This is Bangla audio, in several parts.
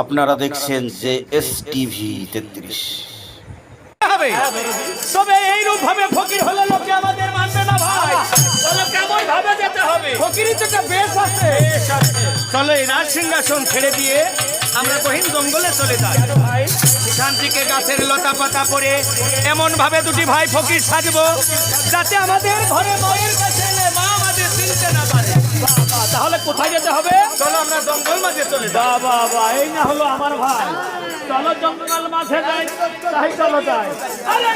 আপনারা দেখছেন যে এস টিভি তেত্রিশ তবে এইরূপ ভাবে ফকির হলে লোকে আমাদের মানবে না ভাই। চলো কেমন ভাবে যেতে হবে? ফকিরই তো একটা বেশ আছে। চলো এই রাজ সিংহাসন ছেড়ে দিয়ে আমরা কহিন জঙ্গলে চলে যাই। সেখান থেকে গাছের লতা পাতা পরে এমন ভাবে দুটি ভাই ফকির সাজবো, যাতে আমাদের ঘরে মায়ের তাহলে কোথায় যেতে হবে? চলো আমরা জঙ্গল মাঝে চলে যাই। বা এই না হলো আমার ভাই। চলো জঙ্গল মাঝে যাই। তাই চলো যাই। আরে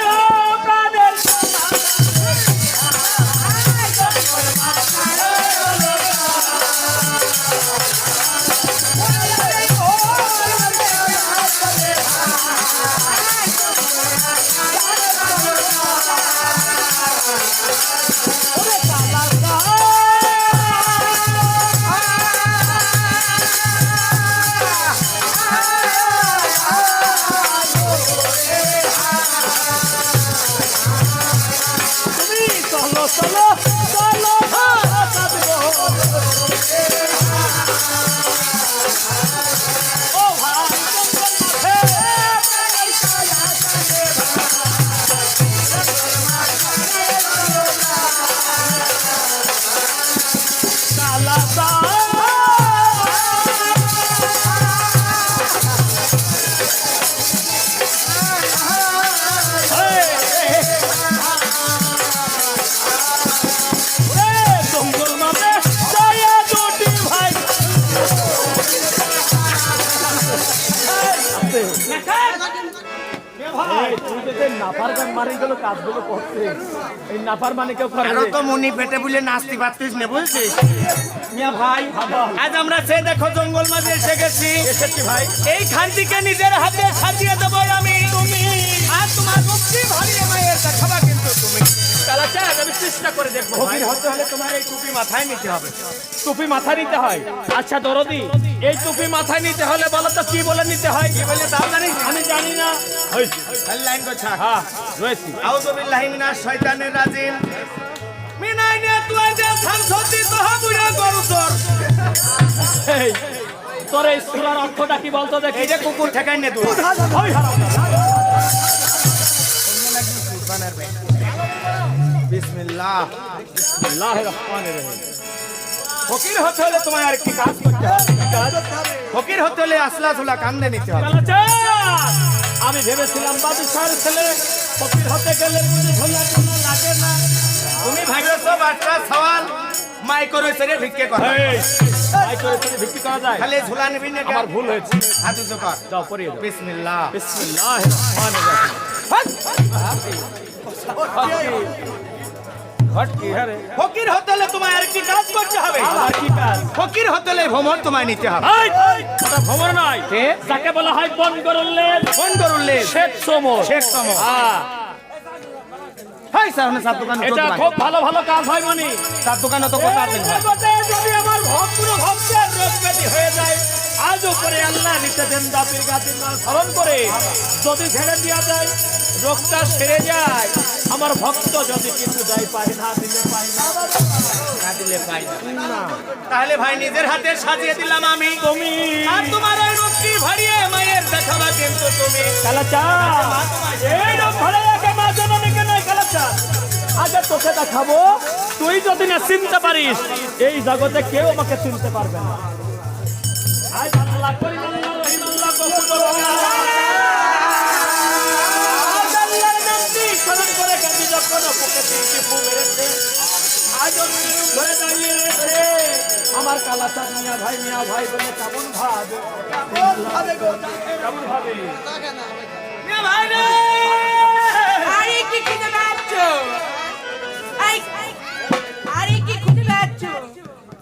চলো চলো নাফার গান মারি গেল কাজগুলো করছে এই নাফার মানে কেউ করে আরও তো মনি পেটে বুলে নাচতে পারতিস না বুঝছিস? মিয়া ভাই আজ আমরা সে দেখো জঙ্গল মাঝে এসে গেছি। এসেছি ভাই। এই নিজের হাতে সাজিয়ে দেবো আমি। তুমি। আর তোমার মুক্তি ভারিয়ে মায়ের দেখাবা কিন্তু তুমি। আমি চেষ্টা করে দেখব ফকির হতে হলে তোমার এই টুপি মাথায় নিতে হবে। টুপি মাথায় নিতে হয়। আচ্ছা দরদি। এই টুপি মাথায় নিতে হলে বলো তো কি বলে নিতে হয়? কি বলে তাও জানি আমি জানি না। হয়েছে। লাইন গোছা হ্যাঁ রয়েছি। আউযু বিল্লাহি মিনাশ শয়তানির রাজিম। মিনাই নে তুই যে তোহা বুড়া গরু তোর। এই তোর এই সুরার অর্থটা কি বলতো দেখি? এই যে কুকুর ঠেকাই নে তুই ওই হারাম বিসমিল্লাহ। আল্লাহর রহমানির রহিম। ফকির হতে হলে তোমায় আর কি কাজ করতে হবে ফকির হতে হলে আসলা ঝুলা কান্দে নিতে হবে আমি ভেবেছিলাম বাদুশার ছেলে ফকির হতে গেলে ঝোলা লাগে না তুমি ভাবিছো বাচ্চা সওয়াল মাই করে সেরে ভিক্ষে কর তাই করে তুমি ভিত্তি করা যায় খালি ঝুলা নিবি না আমার ভুল হয়েছে হাত উঁচু কর যাও পড়িয়ে দাও বিসমিল্লাহ বিসমিল্লাহির রহমানির রহিম ঘট কি হ্যারে ফকির হতে হলে তোমায় আর কি কাজ করতে হবে। আবার কি কাজ? ফকির হতে হলে ভ্রমণ তোমায় নিতে হবে। এই, ভ্রমর নয়। যাকে বলা হয় বন করলে ফোন করুনলে শেখ সমর। শেখ সমর। হ্যাঁ, হাই স্যার না সাত দোকান এটা খুব ভালো ভালো কাজ হয় মনি। সাত দোকানে তো কথা আছে। যদি আমার ভক্ত ভক্তের ব্যাধি হয়ে যায় আজও করে আল্লাহ নিতে দেন দাপির গাতির নাম স্মরণ করে যদি ছেড়ে দেওয়া যায় রোগটা সেরে যায়। আমার ভক্ত যদি কিছু যায় পাই না দিলে পাই না। না দিলে পাই না। তাহলে ভাই নিজের হাতে সাজিয়ে দিলাম আমি। তুমি। আর তোমার ওই মুক্তি ভরিয়ে মায়ের দেখাবা কিন্তু তুমি। কালাচা এই রোগ ধরে একে মা জননীকে নয় কালাচা আগে তোকে দেখাবো। তুই যদি না চিনতে পারিস এই জগতে কেউ আমাকে চিনতে পারবে না। আজ আল্লাহ করি আল্লাহ রহিম আমার কালাচা মিয়া ভাই মিয়া ভাই বলে কেমন ভাবে? কেমন ভাবে?